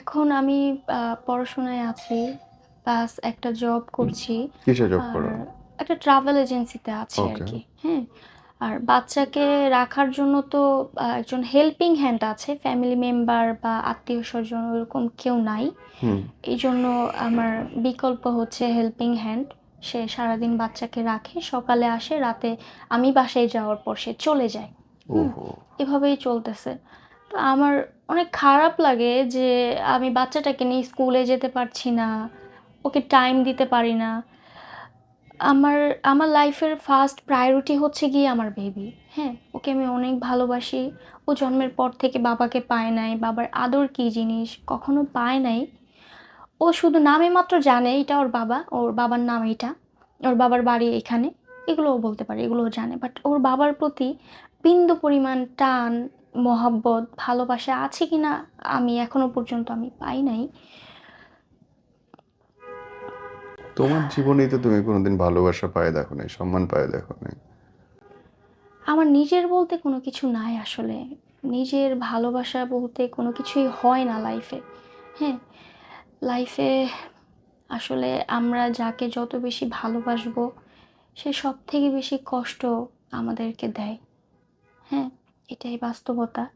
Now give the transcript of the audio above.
এখন আমি পড়াশোনায় আছি। প্লাস একটা জব করছি। কিসে জব করো? একটা ট্রাভেল এজেন্সিতে আছি আর কি হ্যাঁ? আর বাচ্চাকে রাখার জন্য তো একজন হেল্পিং হ্যান্ড আছে। ফ্যামিলি মেম্বার বা আত্মীয় স্বজন ওরকম কেউ নাই। এই জন্য আমার বিকল্প হচ্ছে হেল্পিং হ্যান্ড। সে সারাদিন বাচ্চাকে রাখে, সকালে আসে, রাতে আমি বাসায় যাওয়ার পর সে চলে যায়। হুম? এভাবেই চলতেছে। আমার অনেক খারাপ লাগে যে আমি বাচ্চাটাকে নিয়ে স্কুলে যেতে পারছি না। ওকে টাইম দিতে পারি না। আমার আমার লাইফের ফার্স্ট প্রায়োরিটি হচ্ছে গিয়ে আমার বেবি। হ্যাঁ? ওকে আমি অনেক ভালোবাসি। ও জন্মের পর থেকে বাবাকে পায় নাই। বাবার আদর কী জিনিস, কখনো পায় নাই। ও শুধু নামে মাত্র জানে, এটা ওর বাবা। ওর বাবার নাম এইটা। ওর বাবার বাড়ি এখানে। এগুলো ও বলতে পারে, এগুলো জানে। বাট ওর বাবার প্রতি বিন্দু পরিমাণ টান, মহাব্বত, ভালোবাসা আছে কিনা আমি এখনও পর্যন্ত আমি পাই নাই। তোমার জীবনেই তো তুমি কোনোদিন ভালোবাসা পায়ে দেখো নাই, সম্মান পায়ে দেখো নাই। আমার নিজের বলতে কোনো কিছু নাই আসলে। নিজের ভালোবাসা বলতে কোনো কিছুই হয় না লাইফে। হ্যাঁ? লাইফে আসলে আমরা যাকে যত বেশি ভালোবাসবো, সে সব থেকে বেশি কষ্ট আমাদেরকে দেয়। হ্যাঁ? এটাই বাস্তবতা।